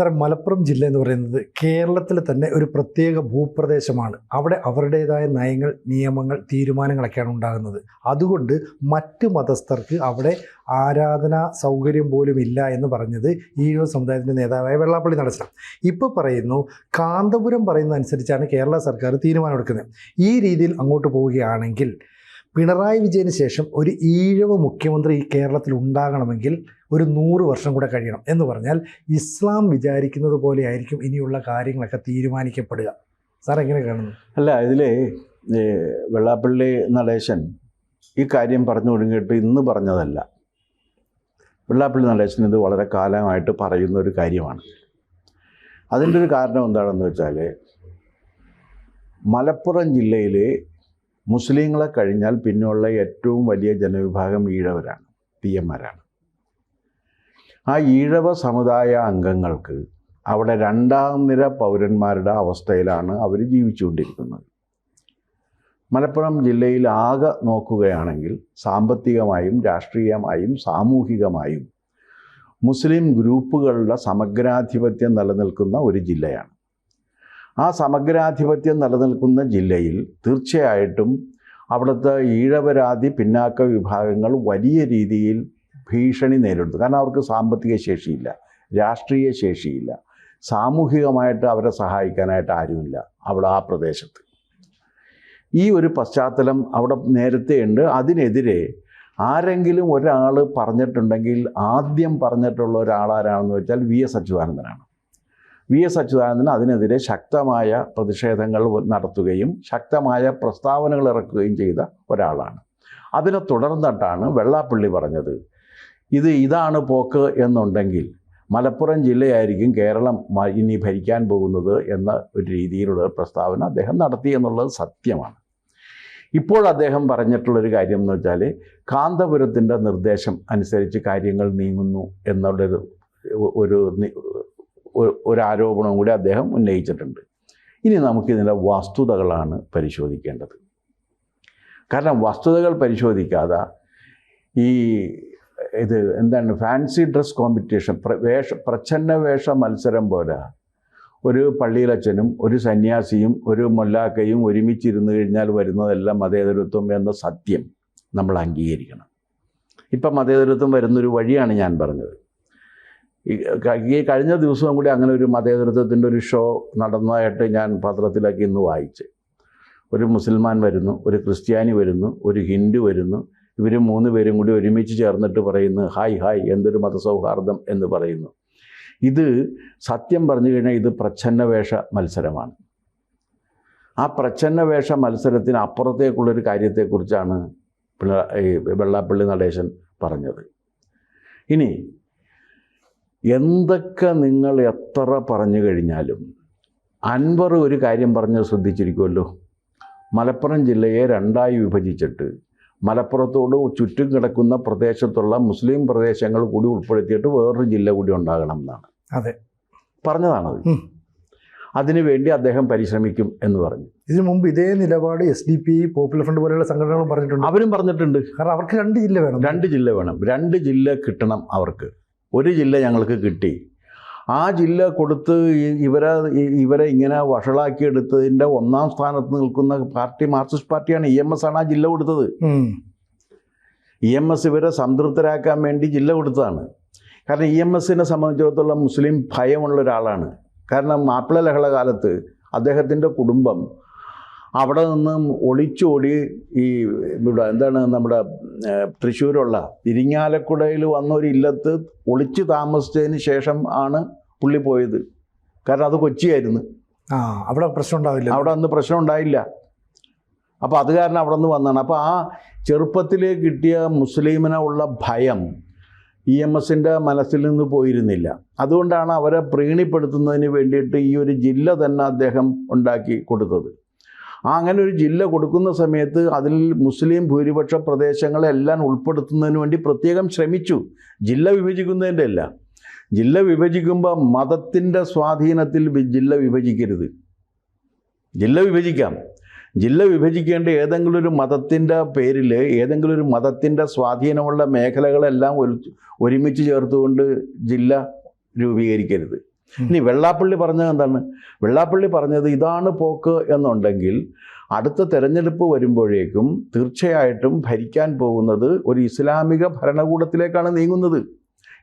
സാറേ മലപ്പുറം ജില്ല എന്ന് പറയുന്നത് കേരളത്തിൽ തന്നെ ഒരു പ്രത്യേക ഭൂപ്രദേശമാണ്. അവിടെ അവരുടേതായ നയങ്ങൾ നിയമങ്ങൾ തീരുമാനങ്ങളൊക്കെയാണ് ഉണ്ടാകുന്നത്. അതുകൊണ്ട് മറ്റ് മതസ്ഥർക്ക് അവിടെ ആരാധനാ സൗകര്യം പോലും ഇല്ല എന്ന് പറഞ്ഞത് ഈഴവ സമുദായത്തിന്റെ നേതാവായ വെള്ളാപ്പള്ളി നടത്തണം ഇപ്പോൾ പറയുന്നു കാന്തപുരം പറയുന്നതനുസരിച്ചാണ് കേരള സർക്കാർ തീരുമാനമെടുക്കുന്നത്. ഈ രീതിയിൽ അങ്ങോട്ട് പോവുകയാണെങ്കിൽ പിണറായി വിജയന് ശേഷം ഒരു ഈഴവ മുഖ്യമന്ത്രി ഈ കേരളത്തിൽ ഉണ്ടാകണമെങ്കിൽ ഒരു നൂറ് വർഷം കൂടെ കഴിയണം എന്ന് പറഞ്ഞാൽ ഇസ്ലാം വിചാരിക്കുന്നത് പോലെ ആയിരിക്കും ഇനിയുള്ള കാര്യങ്ങളൊക്കെ തീരുമാനിക്കപ്പെടുക. സാർ എങ്ങനെ കാണുന്നു? അല്ല ഇതിൽ വെള്ളാപ്പള്ളി നടേശൻ ഈ കാര്യം പറഞ്ഞു തുടങ്ങിയിട്ട് ഇന്ന് പറഞ്ഞതല്ല. വെള്ളാപ്പള്ളി നടേശൻ ഇത് വളരെ കാലമായിട്ട് പറയുന്ന ഒരു കാര്യമാണ്. അതിന്റെ ഒരു കാരണം എന്താണെന്ന് വെച്ചാൽ മലപ്പുറം ജില്ലയിലെ മുസ്ലിങ്ങളെ കഴിഞ്ഞാൽ പിന്നെയുള്ള ഏറ്റവും വലിയ ജനവിഭാഗം ഈഴവരാണ് തീയന്മാരാണ് ആ ഈഴവ സമുദായ അംഗങ്ങൾക്ക് അവിടെ രണ്ടാം നിര പൗരന്മാരുടെ അവസ്ഥയിലാണ് അവർ ജീവിച്ചുകൊണ്ടിരിക്കുന്നത്. മലപ്പുറം ജില്ലയിൽ ആകെ നോക്കുകയാണെങ്കിൽ സാമ്പത്തികമായും രാഷ്ട്രീയമായും സാമൂഹികമായും മുസ്ലിം ഗ്രൂപ്പുകളുടെ സമഗ്രാധിപത്യം നിലനിൽക്കുന്ന ഒരു ജില്ലയാണ്. ആ സമഗ്രാധിപത്യം നിലനിൽക്കുന്ന ജില്ലയിൽ തീർച്ചയായിട്ടും അവിടുത്തെ ഈഴവരാതി പിന്നാക്ക വിഭാഗങ്ങൾ വലിയ രീതിയിൽ ഭീഷണി നേരിടുന്നു. കാരണം അവർക്ക് സാമ്പത്തിക ശേഷിയില്ല രാഷ്ട്രീയ ശേഷിയില്ല. സാമൂഹികമായിട്ട് അവരെ സഹായിക്കാനായിട്ട് ആരുമില്ല അവിടെ ആ പ്രദേശത്ത്. ഈ ഒരു പശ്ചാത്തലം അവിടെ നേരത്തെ ഉണ്ട്. അതിനെതിരെ ആരെങ്കിലും ഒരാൾ പറഞ്ഞിട്ടുണ്ടെങ്കിൽ ആദ്യം പറഞ്ഞിട്ടുള്ള ഒരാളാരാണെന്ന് വെച്ചാൽ വി എസ് അച്യുതാനന്ദനാണ്. വി എസ് അച്യുതാനന്ദൻ അതിനെതിരെ ശക്തമായ പ്രതിഷേധങ്ങൾ നടത്തുകയും ശക്തമായ പ്രസ്താവനകൾ ഇറക്കുകയും ചെയ്ത ഒരാളാണ്. അതിനെ തുടർന്നിട്ടാണ് വെള്ളാപ്പള്ളി പറഞ്ഞത്. ഇത് ഇതാണ് പോക്ക് എന്നുണ്ടെങ്കിൽ മലപ്പുറം ജില്ലയായിരിക്കും കേരളം ഇനി ഭരിക്കാൻ പോകുന്നത് എന്ന ഒരു രീതിയിലുള്ള പ്രസ്താവന അദ്ദേഹം നടത്തി എന്നുള്ളത് സത്യമാണ്. ഇപ്പോൾ അദ്ദേഹം പറഞ്ഞിട്ടുള്ളൊരു കാര്യം എന്ന് വെച്ചാൽ കാന്തപുരത്തിന്റെ നിർദ്ദേശം അനുസരിച്ച് കാര്യങ്ങൾ നീങ്ങുന്നു എന്നുള്ളൊരു ഒരു ഒരു- ആരോപണവും കൂടി അദ്ദേഹം ഉന്നയിച്ചിട്ടുണ്ട്. ഇനി നമുക്കിതിന്റെ വസ്തുതകളാണ് പരിശോധിക്കേണ്ടത്. കാരണം വസ്തുതകൾ പരിശോധിക്കാതെ ഈ ഇത് എന്താണ് ഫാൻസി ഡ്രസ് കോമ്പറ്റീഷൻ വേഷ പ്രച്ഛന്ന വേഷ മത്സരം പോലെ ഒരു പള്ളിയിലച്ഛനും ഒരു സന്യാസിയും ഒരു മൊല്ലാക്കയും ഒരുമിച്ചിരുന്ന് കഴിഞ്ഞാൽ വരുന്നതെല്ലാം മതേതരത്വം എന്ന സത്യം നമ്മൾ അംഗീകരിക്കണം. ഇപ്പം മതേതരത്വം വരുന്നൊരു വഴിയാണ് ഞാൻ പറഞ്ഞത്. ഈ കഴിഞ്ഞ ദിവസവും കൂടി അങ്ങനെ ഒരു മതേതരത്വത്തിന്റെ ഒരു ഷോ നടന്നതായിട്ട് ഞാൻ പത്രത്തിലൊക്കെ ഇന്ന് വായിച്ച്. ഒരു മുസൽമാൻ വരുന്നു ഒരു ക്രിസ്ത്യാനി വരുന്നു ഒരു ഹിന്ദു വരുന്നു. ഇവർ മൂന്ന് പേരും കൂടി ഒരുമിച്ച് ചേർന്നിട്ട് പറയുന്നു ഹായ് ഹായ് എന്തൊരു മതസൗഹാർദ്ദം എന്ന് പറയുന്നു. ഇത് സത്യം പറഞ്ഞു കഴിഞ്ഞാൽ ഇത് പ്രച്ഛന്നവേഷ മത്സരമാണ്. ആ പ്രച്ഛന്നവേഷ മത്സരത്തിന് അപ്പുറത്തേക്കുള്ളൊരു കാര്യത്തെക്കുറിച്ചാണ് ഈ വെള്ളാപ്പള്ളി നടേശൻ പറഞ്ഞത്. ഇനി എന്തൊക്കെ നിങ്ങൾ എത്ര പറഞ്ഞു കഴിഞ്ഞാലും അൻവർ ഒരു കാര്യം പറഞ്ഞ് ശ്രദ്ധിച്ചിരിക്കുമല്ലോ. മലപ്പുറം ജില്ലയെ രണ്ടായി വിഭജിച്ചിട്ട് മലപ്പുറത്തോട് ചുറ്റും കിടക്കുന്ന പ്രദേശത്തുള്ള മുസ്ലിം പ്രദേശങ്ങൾ കൂടി ഉൾപ്പെടുത്തിയിട്ട് വേറൊരു ജില്ല കൂടി ഉണ്ടാകണം എന്നാണ്. അതെ. പറഞ്ഞതാണത്. അതിനുവേണ്ടി അദ്ദേഹം പരിശ്രമിക്കും എന്ന് പറഞ്ഞു. ഇതിനു മുമ്പ് ഇതേ നിലപാട് S D P popular front പോലെയുള്ള സംഘടനകളും പറഞ്ഞിട്ടുണ്ട്. അവരും പറഞ്ഞിട്ടുണ്ട്. കാരണം അവർക്ക് രണ്ട് ജില്ല വേണം. രണ്ട് ജില്ല വേണം. രണ്ട് ജില്ല കിട്ടണം അവർക്ക്. ഒരു ജില്ല ഞങ്ങൾക്ക് കിട്ടി. ആ ജില്ല കൊടുത്ത് ഇവരെ ഇവരെ ഇങ്ങനെ വഷളാക്കിയെടുത്തതിന്റെ ഒന്നാം സ്ഥാനത്ത് നിൽക്കുന്ന പാർട്ടി മാർക്സിസ്റ്റ് പാർട്ടിയാണ് ഇ എം എസ് ആണ് ആ ജില്ല കൊടുത്തത്. ഇ എം എസ് ഇവരെ സംതൃപ്തരാക്കാൻ വേണ്ടി ജില്ല കൊടുത്തതാണ്. കാരണം ഇ എം എസിനെ സംബന്ധിച്ചിടത്തോളം മുസ്ലിം ഭയമുള്ള ഒരാളാണ്. കാരണം മാപ്പിള ലഹള കാലത്ത് അദ്ദേഹത്തിന്റെ കുടുംബം അവിടെ നിന്നും ഒളിച്ചോടി ഈ ഇവിടെ എന്താണ് നമ്മുടെ തൃശ്ശൂരുള്ള ഇരിങ്ങാലക്കുടയിൽ വന്നൊരു ഇല്ലത്ത് ഒളിച്ച് താമസിച്ചതിന് ശേഷം ആണ് പുള്ളി പോയത്. കാരണം അത് കൊച്ചിയായിരുന്നു. ആ അവിടെ പ്രശ്നം ഉണ്ടാവില്ല. അവിടെ അന്ന് പ്രശ്നം ഉണ്ടായില്ല. അപ്പോൾ അത് കാരണം അവിടെ നിന്ന് വന്നതാണ്. അപ്പോൾ ആ ചെറുപ്പത്തിൽ കിട്ടിയ മുസ്ലിമിനെ ഉള്ള ഭയം ഇ എം എസിന്റെ മനസ്സിൽ നിന്ന് പോയിരുന്നില്ല. അതുകൊണ്ടാണ് അവരെ പ്രീണിപ്പെടുത്തുന്നതിന് വേണ്ടിയിട്ട് ഈ ഒരു ജില്ല തന്നെ അദ്ദേഹം ഉണ്ടാക്കി കൊടുത്തത്. അങ്ങനെ ഒരു ജില്ല കൊടുക്കുന്ന സമയത്ത് അതിൽ മുസ്ലിം ഭൂരിപക്ഷ പ്രദേശങ്ങളെല്ലാം ഉൾപ്പെടുത്തുന്നതിന് വേണ്ടി പ്രത്യേകം ശ്രമിച്ചു. ജില്ല വിഭജിക്കുന്നതിന്റെ അല്ല. ജില്ല വിഭജിക്കുമ്പോൾ മതത്തിന്റെ സ്വാധീനത്തിൽ ജില്ല വിഭജിക്കരുത്. ജില്ല വിഭജിക്കാം. ജില്ല വിഭജിക്കേണ്ട ഏതെങ്കിലും ഒരു മതത്തിന്റെ പേരിൽ ഏതെങ്കിലും ഒരു മതത്തിന്റെ സ്വാധീനമുള്ള മേഖലകളെല്ലാം ഒരു ഒരുമിച്ച് ചേർത്തുകൊണ്ട് ജില്ല രൂപീകരിക്കരുത്. ഇനി വെള്ളാപ്പള്ളി പറഞ്ഞത് എന്താണ്? വെള്ളാപ്പള്ളി പറഞ്ഞത് ഇതാണ് പോക്ക് എന്നുണ്ടെങ്കിൽ അടുത്ത തെരഞ്ഞെടുപ്പ് വരുമ്പോഴേക്കും തീർച്ചയായിട്ടും ഭരിക്കാൻ പോകുന്നത് ഒരു ഇസ്ലാമിക ഭരണകൂടത്തിലേക്കാണ് നീങ്ങുന്നത്.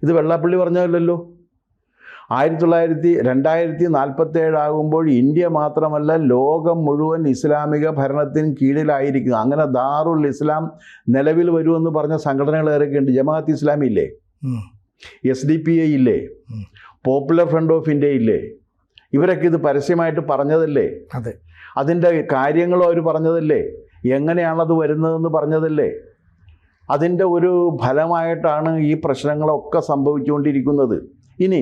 ഇത് വെള്ളാപ്പള്ളി പറഞ്ഞതല്ലല്ലോ. ആയിരത്തി തൊള്ളായിരത്തി രണ്ടായിരത്തി നാൽപ്പത്തേഴാകുമ്പോൾ ഇന്ത്യ മാത്രമല്ല ലോകം മുഴുവൻ ഇസ്ലാമിക ഭരണത്തിന് കീഴിലായിരിക്കും അങ്ങനെ ദാറുൽ ഇസ്ലാം നിലവിൽ വരുമെന്ന് പറഞ്ഞ സംഘടനകൾ ഏറെയൊക്കെയുണ്ട് ജമാഅത്ത് ഇസ്ലാമി ഇല്ലേ. എസ് ഡി പി ഐ ഇല്ലേ. പോപ്പുലർ ഫ്രണ്ട് ഓഫ് ഇന്ത്യ ഇല്ലേ? ഇവരൊക്കെ ഇത് പരസ്യമായിട്ട് പറഞ്ഞതല്ലേ? അതെ. അതിന്റെ കാര്യങ്ങളും അവർ പറഞ്ഞതല്ലേ? എങ്ങനെയാണത് വരുന്നതെന്ന് പറഞ്ഞതല്ലേ? അതിന്റെ ഒരു ഫലമായിട്ടാണ് ഈ പ്രശ്നങ്ങളൊക്കെ സംഭവിച്ചുകൊണ്ടിരിക്കുന്നത്. ഇനി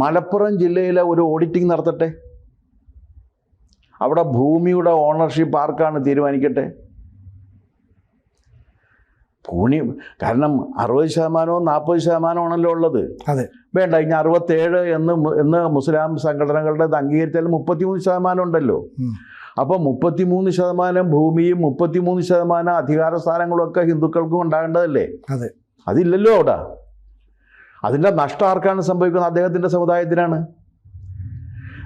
മലപ്പുറം ജില്ലയിലെ ഒരു ഓഡിറ്റിംഗ് നടത്തട്ടെ? അവിടെ ഭൂമിയുടെ ഓണർഷിപ്പ് ആർക്കാണ് തീരുമാനിക്കട്ടെ? ഭൂമി കാരണം അറുപത് ശതമാനവും നാൽപ്പത് ശതമാനമാണല്ലോ ഉള്ളത്. അതെ. വേണ്ട ഇനി അറുപത്തേഴ് എന്ന് എന്ന് മുസ്ലാം സംഘടനകളുടെ അംഗീകരിച്ചാൽ മുപ്പത്തിമൂന്ന് ശതമാനം ഉണ്ടല്ലോ. അപ്പോൾ മുപ്പത്തിമൂന്ന് ശതമാനം ഭൂമിയും മുപ്പത്തിമൂന്ന് ശതമാനം അധികാര സ്ഥാനങ്ങളും ഒക്കെ ഹിന്ദുക്കൾക്കും ഉണ്ടാകേണ്ടതല്ലേ? അതെ. അതില്ലല്ലോ അവിടെ. അതിന്റെ നഷ്ടം ആർക്കാണ് സംഭവിക്കുന്നത്? അദ്ദേഹത്തിന്റെ സമുദായത്തിനാണ്.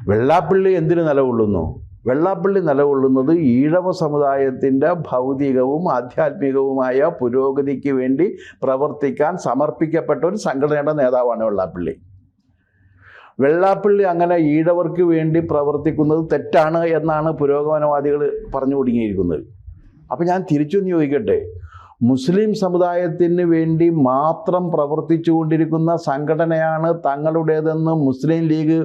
വെള്ളാപ്പള്ളി എന്തിനു നിലകൊള്ളുന്നു? വെള്ളാപ്പള്ളി നിലകൊള്ളുന്നത് ഈഴവ സമുദായത്തിന്റെ ഭൗതികവും ആധ്യാത്മികവുമായ പുരോഗതിക്ക് വേണ്ടി പ്രവർത്തിക്കാൻ സമർപ്പിക്കപ്പെട്ട ഒരു സംഘടനയുടെ നേതാവാണ് വെള്ളാപ്പള്ളി. വെള്ളാപ്പള്ളി അങ്ങനെ ഈഴവർക്ക് വേണ്ടി പ്രവർത്തിക്കുന്നത് തെറ്റാണ് എന്നാണ് പുരോഗമനവാദികൾ പറഞ്ഞു കൊടുങ്ങിയിരിക്കുന്നത് അപ്പം ഞാൻ തിരിച്ചൊന്ന് ചോദിക്കട്ടെ? മുസ്ലിം സമുദായത്തിന് വേണ്ടി മാത്രം പ്രവർത്തിച്ചുകൊണ്ടിരിക്കുന്ന സംഘടനയാണ് തങ്ങളുടേതെന്ന് മുസ്ലിം ലീഗ്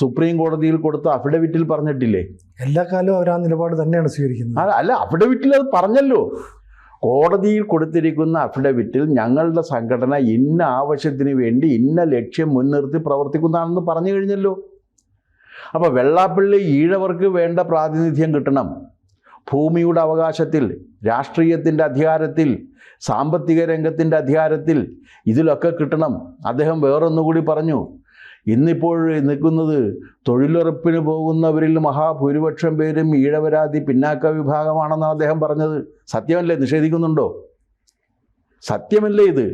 സുപ്രീം കോടതിയിൽ കൊടുത്ത അഫിഡവിറ്റിൽ പറഞ്ഞിട്ടില്ലേ? എല്ലാ കാലവും അവർ ആ നിലപാട് തന്നെയാണ് സ്വീകരിക്കുന്നത്. അല്ല അഫിഡവിറ്റിൽ അത് പറഞ്ഞല്ലോ. കോടതിയിൽ കൊടുത്തിരിക്കുന്ന അഫിഡവിറ്റിൽ ഞങ്ങളുടെ സംഘടന ഇന്ന ആവശ്യത്തിന് വേണ്ടി ഇന്ന ലക്ഷ്യം മുൻനിർത്തി പ്രവർത്തിക്കുന്നതാണെന്ന് പറഞ്ഞു കഴിഞ്ഞല്ലോ. അപ്പോൾ വെള്ളാപ്പള്ളി ഈഴവർക്ക് വേണ്ട പ്രാതിനിധ്യം കിട്ടണം. ഭൂമിയുടെ അവകാശത്തിൽ രാഷ്ട്രീയത്തിന്റെ അധികാരത്തിൽ സാമ്പത്തിക രംഗത്തിന്റെ അധികാരത്തിൽ ഇതിലൊക്കെ കിട്ടണം. അദ്ദേഹം വേറൊന്നുകൂടി പറഞ്ഞു ഇന്നിപ്പോൾ നിൽക്കുന്നത് തൊഴിലുറപ്പിന് പോകുന്നവരിൽ മഹാഭൂരിപക്ഷം പേരും ഈഴവരാതി പിന്നാക്ക വിഭാഗമാണെന്നാണ് അദ്ദേഹം പറഞ്ഞത്. സത്യമല്ലേ? നിഷേധിക്കുന്നുണ്ടോ? സത്യമല്ലേ ഇത്?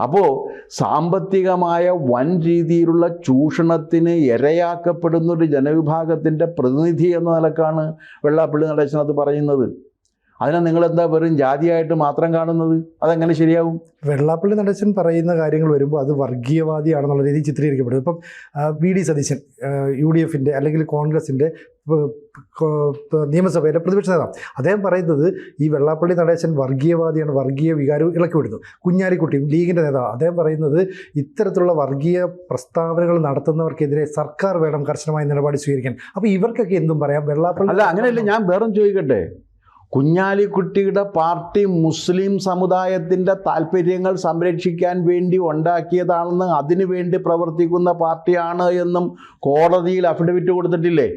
അപ്പോൾ സാമ്പത്തികമായ വൻ രീതിയിലുള്ള ചൂഷണത്തിന് ഇരയാക്കപ്പെടുന്ന ഒരു ജനവിഭാഗത്തിന്റെ പ്രതിനിധി എന്ന നിലക്കാണ് വെള്ളാപ്പള്ളി നടേശനത് പറയുന്നത്. അതിനെ നിങ്ങൾ എന്താ വെറും ജാതിയായിട്ട് മാത്രം കാണുന്നത്? അതെങ്ങനെ ശരിയാവും? വെള്ളാപ്പള്ളി നടേശൻ പറയുന്ന കാര്യങ്ങൾ വരുമ്പോൾ അത് വർഗീയവാദിയാണെന്നുള്ള രീതിയിൽ ചിത്രീകരിക്കപ്പെടുന്നത് ഇപ്പം V. D. Satheesan U D എഫിന്റെ അല്ലെങ്കിൽ കോൺഗ്രസിന്റെ നിയമസഭയിലെ പ്രതിപക്ഷ നേതാവ്. അദ്ദേഹം പറയുന്നത് ഈ വെള്ളാപ്പള്ളി നടേശൻ വർഗീയവാദിയാണ് വർഗീയ വികാരം ഇളക്കി വിടുന്നു. കുഞ്ഞാലിക്കുട്ടി ലീഗിന്റെ നേതാവ്. അദ്ദേഹം പറയുന്നത് ഇത്തരത്തിലുള്ള വർഗീയ പ്രസ്താവനകൾ നടത്തുന്നവർക്കെതിരെ സർക്കാർ വേണം കർശനമായ നിലപാട് സ്വീകരിക്കാൻ. അപ്പോൾ ഇവർക്കൊക്കെ എന്തും പറയാം? വെള്ളാപ്പള്ളി അല്ല അങ്ങനെയല്ല ഞാൻ വേറെ ചോദിക്കട്ടെ? കുഞ്ഞാലിക്കുട്ടിയുടെ പാർട്ടി മുസ്ലിം സമുദായത്തിന്റെ താല്പര്യങ്ങൾ സംരക്ഷിക്കാൻ വേണ്ടി ഉണ്ടാക്കിയതാണെന്ന് അതിനു വേണ്ടി പ്രവർത്തിക്കുന്ന പാർട്ടിയാണ് എന്നും കോടതിയിൽ അഫിഡവിറ്റ് കൊടുത്തിട്ടില്ലേ?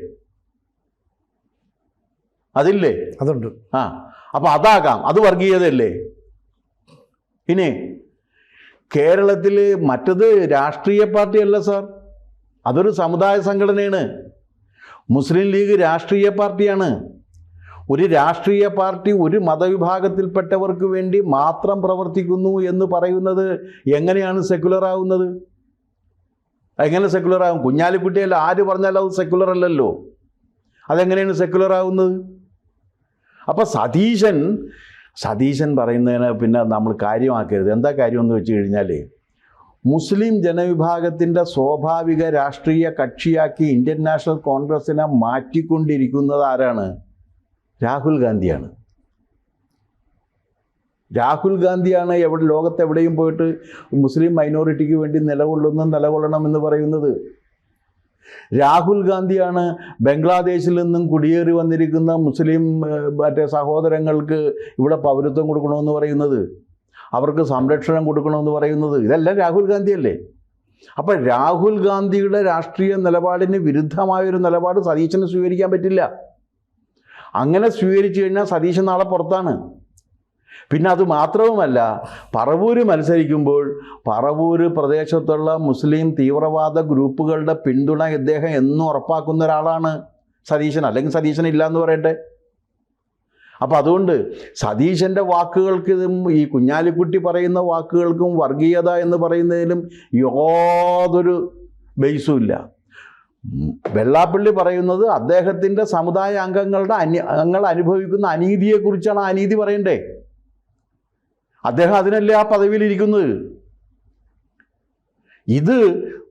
അതില്ലേ? അതുണ്ട്. ആ അപ്പം അതാകാം. അത് വർഗീയതയല്ലേ? ഇനി കേരളത്തിൽ മറ്റത് രാഷ്ട്രീയ പാർട്ടിയല്ല സാർ. അതൊരു സമുദായ സംഘടനയാണ്. മുസ്ലിം ലീഗ് രാഷ്ട്രീയ പാർട്ടിയാണ്. ഒരു രാഷ്ട്രീയ പാർട്ടി ഒരു മതവിഭാഗത്തിൽപ്പെട്ടവർക്ക് വേണ്ടി മാത്രം പ്രവർത്തിക്കുന്നു എന്ന് പറയുന്നത് എങ്ങനെയാണ് സെക്യുലർ ആവുന്നത്? എങ്ങനെ സെക്യുലർ ആകും കുഞ്ഞാലിക്കുട്ടിയല്ല ആര് പറഞ്ഞാലും അത് സെക്യുലർ അല്ലല്ലോ. അതെങ്ങനെയാണ് സെക്യുലർ ആവുന്നത്? അപ്പോൾ സതീശൻ സതീശൻ പറയുന്നതിന് പിന്നെ നമ്മൾ കാര്യമാക്കരുത്. എന്താ കാര്യം എന്ന് വെച്ച് കഴിഞ്ഞാൽ മുസ്ലിം ജനവിഭാഗത്തിന്റെ സ്വാഭാവിക രാഷ്ട്രീയ കക്ഷിയാക്കി ഇന്ത്യൻ നാഷണൽ കോൺഗ്രസിനെ മാറ്റിക്കൊണ്ടിരിക്കുന്നത് ആരാണ്? രാഹുൽ ഗാന്ധിയാണ്. രാഹുൽ ഗാന്ധിയാണ് എവിടെ ലോകത്ത് എവിടെയും പോയിട്ട് മുസ്ലിം മൈനോറിറ്റിക്ക് വേണ്ടി നിലകൊള്ളുന്ന നിലകൊള്ളണം എന്ന് പറയുന്നത്. രാഹുൽ ഗാന്ധിയാണ് ബംഗ്ലാദേശിൽ നിന്നും കുടിയേറി വന്നിരിക്കുന്ന മുസ്ലിം മറ്റേ സഹോദരങ്ങൾക്ക് ഇവിടെ പൗരത്വം കൊടുക്കണമെന്ന് പറയുന്നത്. അവർക്ക് സംരക്ഷണം കൊടുക്കണമെന്ന് പറയുന്നത്. ഇതെല്ലാം രാഹുൽ ഗാന്ധിയല്ലേ? അപ്പം രാഹുൽ ഗാന്ധിയുടെ രാഷ്ട്രീയ നിലപാടിന് വിരുദ്ധമായൊരു നിലപാട് സതീശന് സ്വീകരിക്കാൻ പറ്റില്ല. അങ്ങനെ സ്വീകരിച്ചു കഴിഞ്ഞാൽ സതീശൻ നാളെ പുറത്താണ്. പിന്നെ അത് മാത്രവുമല്ല പറവൂര് മത്സരിക്കുമ്പോൾ പറവൂര് പ്രദേശത്തുള്ള മുസ്ലിം തീവ്രവാദ ഗ്രൂപ്പുകളുടെ പിന്തുണ ഇദ്ദേഹം എന്നും ഉറപ്പാക്കുന്ന ഒരാളാണ് സതീശൻ. അല്ലെങ്കിൽ സതീശൻ ഇല്ല എന്ന് പറയട്ടെ. അപ്പം അതുകൊണ്ട് സതീശന്റെ വാക്കുകൾക്കും ഈ കുഞ്ഞാലിക്കുട്ടി പറയുന്ന വാക്കുകൾക്കും വർഗീയത എന്ന് പറയുന്നതിലും യാതൊരു ബേസും ഇല്ല. വെള്ളാപ്പള്ളി പറയുന്നത് അദ്ദേഹത്തിന്റെ സമുദായ അംഗങ്ങളുടെ അനി അംഗങ്ങൾ അനുഭവിക്കുന്ന അനീതിയെക്കുറിച്ചാണ് അനീതി പറയണ്ടേ? അദ്ദേഹം അതിനല്ലേ ആ പദവിയിലിരിക്കുന്നത്? ഇത്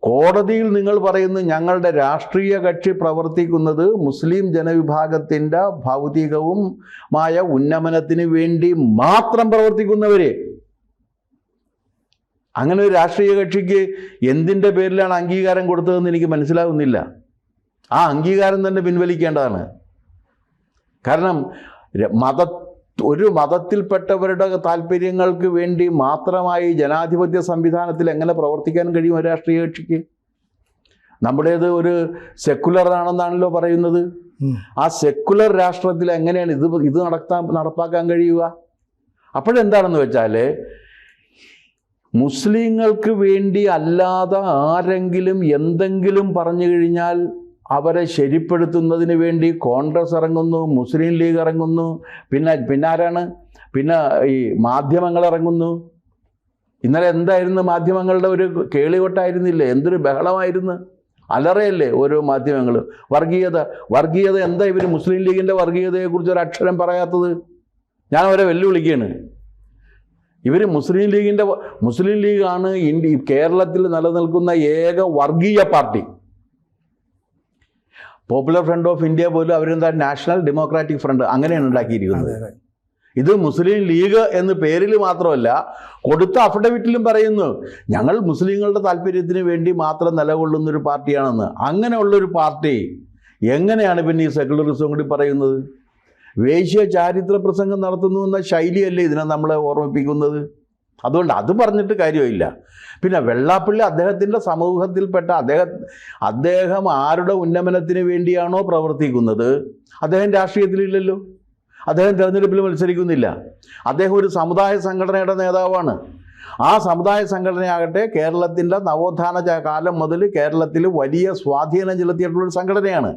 കോടതിയിൽ നിങ്ങൾ പറയുന്നു ഞങ്ങളുടെ രാഷ്ട്രീയ കക്ഷി പ്രവർത്തിക്കുന്നത് മുസ്ലിം ജനവിഭാഗത്തിന്റെ ഭൗതികവുമായ ഉന്നമനത്തിന് വേണ്ടി മാത്രം പ്രവർത്തിക്കുന്നവരെ അങ്ങനെ ഒരു രാഷ്ട്രീയ കക്ഷിക്ക് എന്തിന്റെ പേരിലാണ് അംഗീകാരം കൊടുത്തതെന്ന് എനിക്ക് മനസ്സിലാകുന്നില്ല ആ അംഗീകാരം തന്നെ പിൻവലിക്കേണ്ടതാണ്. കാരണം മത ഒരു മതത്തിൽപ്പെട്ടവരുടെ താല്പര്യങ്ങൾക്ക് വേണ്ടി മാത്രമായി ജനാധിപത്യ സംവിധാനത്തിൽ എങ്ങനെ പ്രവർത്തിക്കാൻ കഴിയും ഒരു രാഷ്ട്രീയ കക്ഷിക്ക്? നമ്മുടേത് ഒരു സെക്കുലർ ആണെന്നാണല്ലോ പറയുന്നത് ആ സെക്കുലർ രാഷ്ട്രത്തിൽ എങ്ങനെയാണ് ഇത് ഇത് നടത്താൻ നടപ്പാക്കാൻ കഴിയുക? അപ്പോഴെന്താണെന്ന് വെച്ചാൽ മുസ്ലിങ്ങൾക്ക് വേണ്ടി അല്ലാതെ ആരെങ്കിലും എന്തെങ്കിലും പറഞ്ഞു കഴിഞ്ഞാൽ അവരെ ശരിപ്പെടുത്തുന്നതിന് വേണ്ടി കോൺഗ്രസ് ഇറങ്ങുന്നു മുസ്ലിം ലീഗ് ഇറങ്ങുന്നു. പിന്നെ പിന്നെ ആരാണ് പിന്നെ ഈ മാധ്യമങ്ങൾ ഇറങ്ങുന്നു. ഇന്നലെ എന്തായിരുന്നു മാധ്യമങ്ങളുടെ ഒരു കേളികൊട്ടായിരുന്നില്ലേ? എന്തൊരു ബഹളമായിരുന്നു. അലറയല്ലേ ഓരോ മാധ്യമങ്ങൾ. വർഗീയത. വർഗീയത എന്താ ഇവർ മുസ്ലിം ലീഗിന്റെ വർഗീയതയെക്കുറിച്ച് ഒരു അക്ഷരം പറയാത്തത്? ഞാൻ അവരെ വെല്ലുവിളിക്കുകയാണ്. ഇവർ മുസ്ലിം ലീഗിന്റെ മുസ്ലിം ലീഗാണ് ഇന്ത്യ കേരളത്തിൽ നിലനിൽക്കുന്ന ഏക വർഗീയ party. Popular front of India പോലും അവരെന്താ നാഷണൽ ഡെമോക്രാറ്റിക് ഫ്രണ്ട് അങ്ങനെയാണ് ഉണ്ടാക്കിയിരിക്കുന്നത്. ഇത് മുസ്ലിം ലീഗ് എന്ന് പേരിൽ മാത്രമല്ല കൊടുത്ത അഫിഡവിറ്റിലും പറയുന്നു ഞങ്ങൾ മുസ്ലിങ്ങളുടെ താല്പര്യത്തിന് വേണ്ടി മാത്രം നിലകൊള്ളുന്ന ഒരു പാർട്ടിയാണെന്ന്. അങ്ങനെയുള്ളൊരു പാർട്ടി എങ്ങനെയാണ് പിന്നെ ഈ സെക്കുലറിസം കൂടി പറയുന്നത്? വേശ്യ ചാരിത്ര പ്രസംഗം നടത്തുന്നു എന്ന ശൈലിയല്ലേ ഇതിനെ നമ്മളെ ഓർമ്മിപ്പിക്കുന്നത്? അതുകൊണ്ട് അത് പറഞ്ഞിട്ട് കാര്യമില്ല. പിന്നെ വെള്ളാപ്പള്ളി അദ്ദേഹത്തിന്റെ സമൂഹത്തിൽപ്പെട്ട അദ്ദേഹം അദ്ദേഹം ആരുടെ ഉന്നമനത്തിന് വേണ്ടിയാണോ പ്രവർത്തിക്കുന്നത്? അദ്ദേഹം രാഷ്ട്രീയത്തിലില്ലല്ലോ. അദ്ദേഹം തിരഞ്ഞെടുപ്പിൽ മത്സരിക്കുന്നില്ല. അദ്ദേഹം ഒരു സമുദായ സംഘടനയുടെ നേതാവാണ്. ആ സമുദായ സംഘടനയാകട്ടെ കേരളത്തിന്റെ നവോത്ഥാന കാലം മുതൽ കേരളത്തിൽ വലിയ സ്വാധീനം ചെലുത്തിയിട്ടുള്ള ഒരു സംഘടനയാണ്.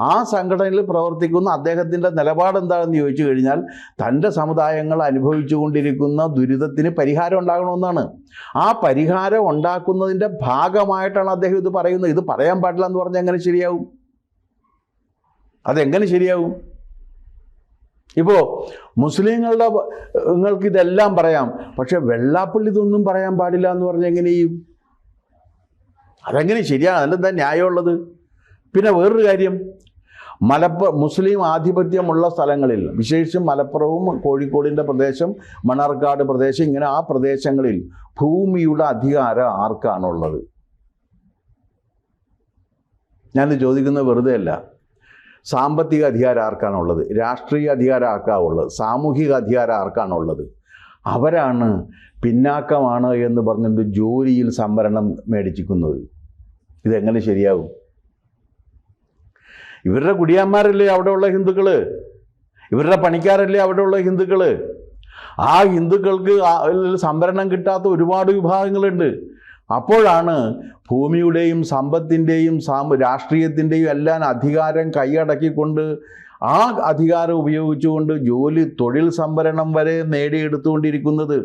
ആ സംഘടനയിൽ പ്രവർത്തിക്കുന്ന അദ്ദേഹത്തിന്റെ നിലപാട് എന്താണെന്ന് ചോദിച്ചു കഴിഞ്ഞാൽ തന്റെ സമുദായങ്ങൾ അനുഭവിച്ചുകൊണ്ടിരിക്കുന്ന ദുരിതത്തിന് പരിഹാരം ഉണ്ടാകണമെന്നാണ്. ആ പരിഹാരം ഉണ്ടാക്കുന്നതിന്റെ ഭാഗമായിട്ടാണ് അദ്ദേഹം ഇത് പറയുന്നത്. ഇത് പറയാൻ പാടില്ല എന്ന് പറഞ്ഞാൽ എങ്ങനെ ശരിയാവും? അതെങ്ങനെ ശരിയാവും? ഇപ്പോൾ മുസ്ലിങ്ങളുടെ നിങ്ങൾക്ക് ഇതെല്ലാം പറയാം. പക്ഷെ വെള്ളാപ്പള്ളി ഇതൊന്നും പറയാൻ പാടില്ല എന്ന് പറഞ്ഞാൽ എങ്ങനെ ചെയ്യും? അതെങ്ങനെ ശരിയാണ്? അതിലെന്താ ന്യായമുള്ളത്? പിന്നെ വേറൊരു കാര്യം. മലപ്പുറം മുസ്ലിം ആധിപത്യമുള്ള സ്ഥലങ്ങളിൽ വിശേഷിച്ചും മലപ്പുറവും കോഴിക്കോടിന്റെ പ്രദേശം മണർക്കാട് പ്രദേശം ഇങ്ങനെ ആ പ്രദേശങ്ങളിൽ ഭൂമിയുടെ അധികാരം ആർക്കാണുള്ളത്? ഞാനിത് ചോദിക്കുന്നത് വെറുതെ അല്ല സാമ്പത്തിക അധികാരം ആർക്കാണുള്ളത്? രാഷ്ട്രീയ അധികാരം ആർക്കാവുള്ളത് സാമൂഹിക അധികാരം ആർക്കാണുള്ളത് അവരാണ് പിന്നാക്കമാണ് എന്ന് പറഞ്ഞിട്ട് ജോലിയിൽ സംവരണം മേടിച്ചിരിക്കുന്നത് ഇതെങ്ങനെ ശരിയാവും ഇവരുടെ കുടിയാന്മാരല്ലേ അവിടെയുള്ള ഹിന്ദുക്കൾ ഇവരുടെ പണിക്കാരല്ലേ അവിടെയുള്ള ഹിന്ദുക്കൾ ആ ഹിന്ദുക്കൾക്ക് സംവരണം കിട്ടാത്ത ഒരുപാട് വിഭാഗങ്ങളുണ്ട്. അപ്പോഴാണ് ഭൂമിയുടെയും സമ്പത്തിന്റെയും സാമ രാഷ്ട്രീയത്തിന്റെയും എല്ലാം അധികാരം കൈയടക്കിക്കൊണ്ട് ആ അധികാരം ഉപയോഗിച്ചുകൊണ്ട് ജോലി തൊഴിൽ സംവരണം വരെ നേടിയെടുത്തുകൊണ്ടിരിക്കുന്നത്.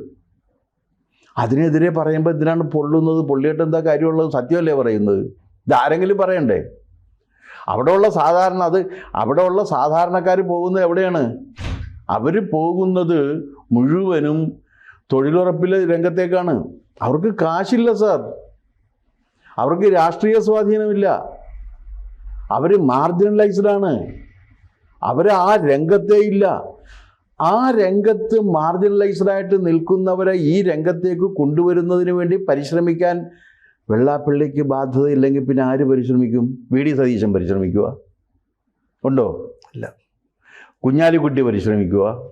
അതിനെതിരെ പറയുമ്പോൾ എന്തിനാണ് പൊള്ളുന്നത്? പൊള്ളിയിട്ട് എന്താ കാര്യമുള്ളത്? സത്യമല്ലേ പറയുന്നത്? ഇതാരെങ്കിലും പറയണ്ടേ? അവിടെയുള്ള സാധാരണ അത് അവിടെയുള്ള സാധാരണക്കാർ പോകുന്നത് എവിടെയാണ്? അവർ പോകുന്നത് മുഴുവനും തൊഴിലുറപ്പിലെ രംഗത്തേക്കാണ്. അവർക്ക് കാശില്ല സാർ. അവർക്ക് രാഷ്ട്രീയ സ്വാധീനമില്ല. അവർ മാർജിനലൈസ്ഡ് ആണ്. അവർ ആ രംഗത്തേ ഇല്ല. ആ രംഗത്ത് മാർജിനലൈസ്ഡ് ആയിട്ട് നിൽക്കുന്നവരെ ഈ രംഗത്തേക്ക് കൊണ്ടുവരുന്നതിന് വേണ്ടി പരിശ്രമിക്കാൻ വെള്ളാപ്പള്ളിക്ക് ബാധ്യതയില്ലെങ്കിൽ പിന്നെ ആര് പരിശ്രമിക്കും? വി ഡി സതീശൻ പരിശ്രമിക്കുക ഉണ്ടോ? അല്ല കുഞ്ഞാലിക്കുട്ടി പരിശ്രമിക്കുക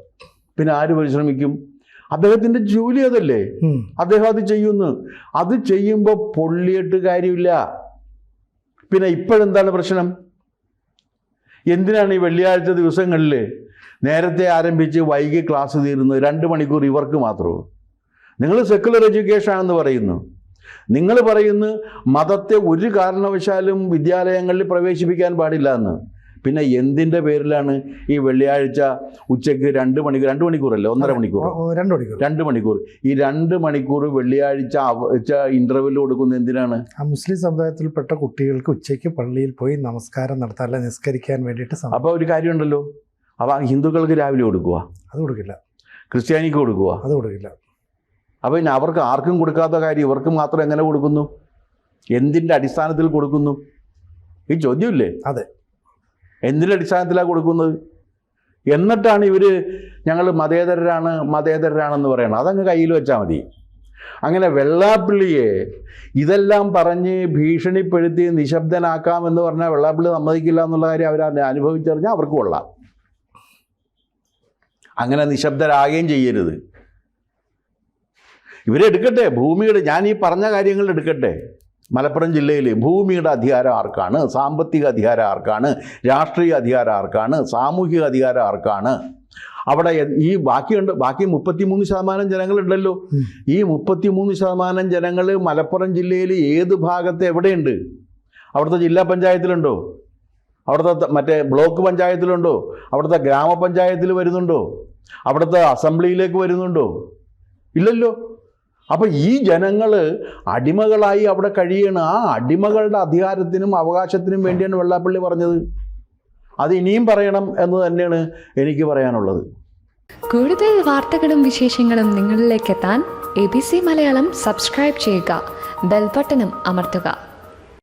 പിന്നെ ആര് പരിശ്രമിക്കും? അദ്ദേഹത്തിന്റെ ജോലി അതല്ലേ? അദ്ദേഹം അത് ചെയ്യുന്നു. അത് ചെയ്യുമ്പോൾ പൊള്ളിയിട്ട് കാര്യമില്ല. പിന്നെ ഇപ്പോഴെന്താണ് പ്രശ്നം? എന്തിനാണ് ഈ വെള്ളിയാഴ്ച ദിവസങ്ങളിൽ നേരത്തെ ആരംഭിച്ച് വൈകി ക്ലാസ് തീരുന്നത് രണ്ട് മണിക്കൂർ ഇവർക്ക് മാത്രമോ നിങ്ങൾ സെക്കുലർ എഡ്യൂക്കേഷൻ ആണെന്ന് പറയുന്നു. നിങ്ങൾ പറയുന്നു മതത്തെ ഒരു കാരണവശാലും വിദ്യാലയങ്ങളിൽ പ്രവേശിപ്പിക്കാൻ പാടില്ല എന്ന്. പിന്നെ എന്തിന്റെ പേരിലാണ് ഈ വെള്ളിയാഴ്ച ഉച്ചയ്ക്ക് രണ്ട് മണിക്കൂർ രണ്ട് മണിക്കൂറല്ലേ? ഒന്നര മണിക്കൂർ. രണ്ട് മണിക്കൂർ. രണ്ട് മണിക്കൂർ. ഈ രണ്ട് മണിക്കൂർ വെള്ളിയാഴ്ച ഇന്റർവെൽ കൊടുക്കുന്നത് എന്തിനാണ്? ആ മുസ്ലിം സമുദായത്തിൽപ്പെട്ട കുട്ടികൾക്ക് ഉച്ചയ്ക്ക് പള്ളിയിൽ പോയി നമസ്കാരം നടത്താൻ അല്ല നിസ്കരിക്കാൻ വേണ്ടിയിട്ട് അപ്പോൾ ഒരു കാര്യമുണ്ടല്ലോ. അപ്പോൾ ഹിന്ദുക്കൾക്ക് രാവിലെ കൊടുക്കുക അത് കൊടുക്കില്ല. ക്രിസ്ത്യാനിക്ക് കൊടുക്കുക അത് കൊടുക്കില്ല. അപ്പോൾ പിന്നെ അവർക്ക് ആർക്കും കൊടുക്കാത്ത കാര്യം ഇവർക്ക് മാത്രം എങ്ങനെ കൊടുക്കുന്നു? എന്തിന്റെ അടിസ്ഥാനത്തിൽ കൊടുക്കുന്നു? ഈ ചോദ്യമില്ലേ? അതെ. എന്തിന്റെ അടിസ്ഥാനത്തിലാണ് കൊടുക്കുന്നത്? എന്നിട്ടാണ് ഇവർ ഞങ്ങൾ മതേതരരാണ് മതേതരരാണെന്ന് പറയണം അതങ്ങ് കയ്യിൽ വെച്ചാൽ മതി. അങ്ങനെ വെള്ളാപ്പള്ളിയെ ഇതെല്ലാം പറഞ്ഞ് ഭീഷണിപ്പെടുത്തി നിശബ്ദനാക്കാമെന്ന് പറഞ്ഞാൽ വെള്ളാപ്പള്ളി സമ്മതിക്കില്ല എന്നുള്ള കാര്യം അവർ അനുഭവിച്ചറിഞ്ഞാൽ അവർക്ക് കൊള്ളാം. അങ്ങനെ നിശബ്ദരാകുകയും ചെയ്യരുത്. ഇവരെടുക്കട്ടെ ഭൂമിയുടെ ഞാൻ ഈ പറഞ്ഞ കാര്യങ്ങൾ എടുക്കട്ടെ. മലപ്പുറം ജില്ലയിൽ ഭൂമിയുടെ അധികാരം ആർക്കാണ്? സാമ്പത്തിക അധികാരം ആർക്കാണ്? രാഷ്ട്രീയ അധികാരം ആർക്കാണ്? സാമൂഹിക അധികാരം ആർക്കാണ്? അവിടെ ഈ ബാക്കിയുണ്ട് ബാക്കി മുപ്പത്തിമൂന്ന് ശതമാനം ജനങ്ങളുണ്ടല്ലോ. ഈ മുപ്പത്തിമൂന്ന് ശതമാനം ജനങ്ങൾ മലപ്പുറം ജില്ലയിൽ ഏത് ഭാഗത്ത് എവിടെയുണ്ട്? അവിടുത്തെ ജില്ലാ പഞ്ചായത്തിലുണ്ടോ? അവിടുത്തെ മറ്റേ ബ്ലോക്ക് പഞ്ചായത്തിലുണ്ടോ? അവിടുത്തെ ഗ്രാമപഞ്ചായത്തിൽ വരുന്നുണ്ടോ? അവിടുത്തെ അസംബ്ലിയിലേക്ക് വരുന്നുണ്ടോ? ഇല്ലല്ലോ. അപ്പം ഈ ജനങ്ങൾ അടിമകളായി അവിടെ കഴിയണ ആ അടിമകളുടെ അധികാരത്തിനും അവകാശത്തിനും വേണ്ടിയാണ് വെള്ളാപ്പള്ളി പറഞ്ഞത്. അത് ഇനിയും പറയണം എന്ന് തന്നെയാണ് എനിക്ക് പറയാനുള്ളത്. കൂടുതൽ വാർത്തകളും വിശേഷങ്ങളും നിങ്ങളിലേക്ക് എത്താൻ A B C Malayalam subscribe ചെയ്യുക. ബെൽബട്ടനും അമർത്തുക.